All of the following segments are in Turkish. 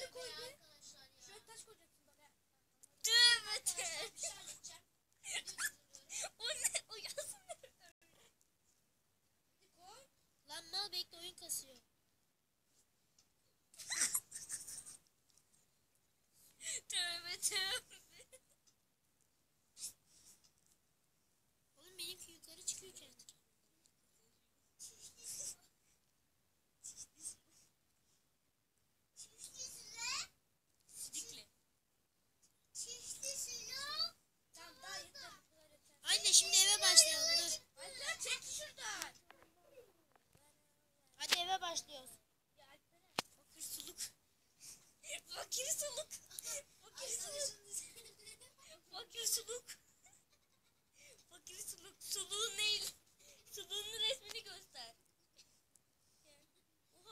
Você cuida, hein? başlıyoruz. Fakir suluk. Fakir suluk. Fakir suluk. Fakir suluk. Fakir suluk. Suluğun değil. Suluğunun resmini göster.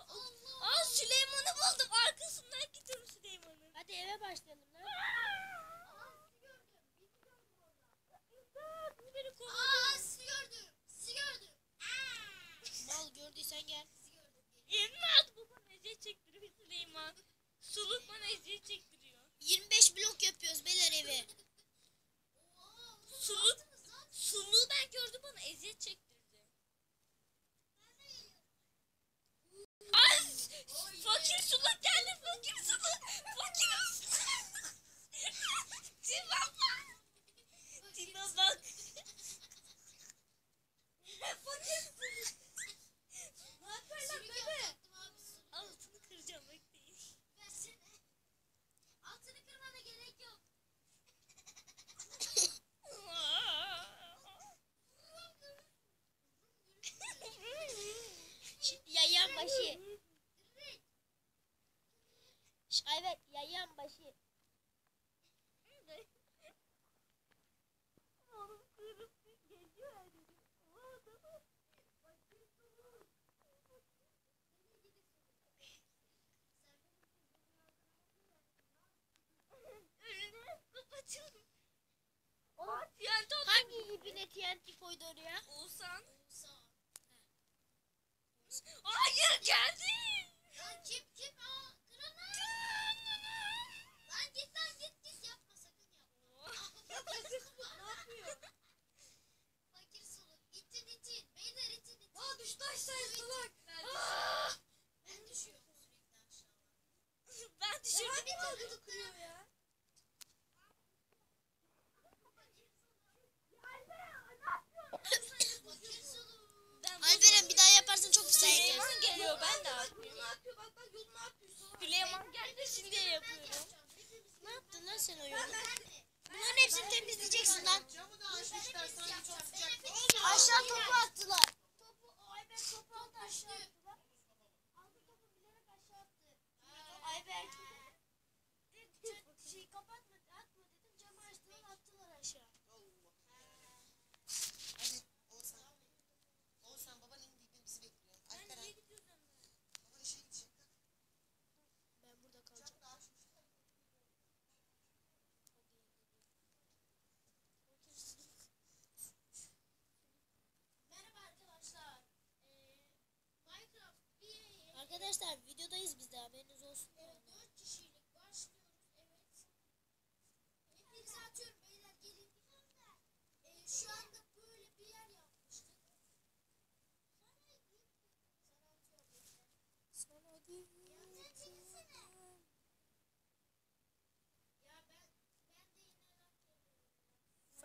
Allah Aa Süleyman'ı buldum. Arkasından gidiyorum Süleyman'ı. Hadi eve başlayalım lan. Aa sizi gördüm. Sizi gördüm. Mal gördüysen gel eziyet çektiriyor Süleyman. Sulukman eziyet çektiriyor. 25 blok yapıyoruz beyler evi. Evet yayan başı. Hangi ipine TNT koydu oraya? Oğuzhan. Oğuzhan. Hayır geldi. nasıl bir daha yaparsan çok güzel Süleyman geliyor ben de Süleyman geldi. Ne yaptın lan sen o? Bunların hepsini temizleyeceksin lan. Camı da açmışlar sanki çok sıcak. kapatma atma dedim camı açtılar attılar aşağı.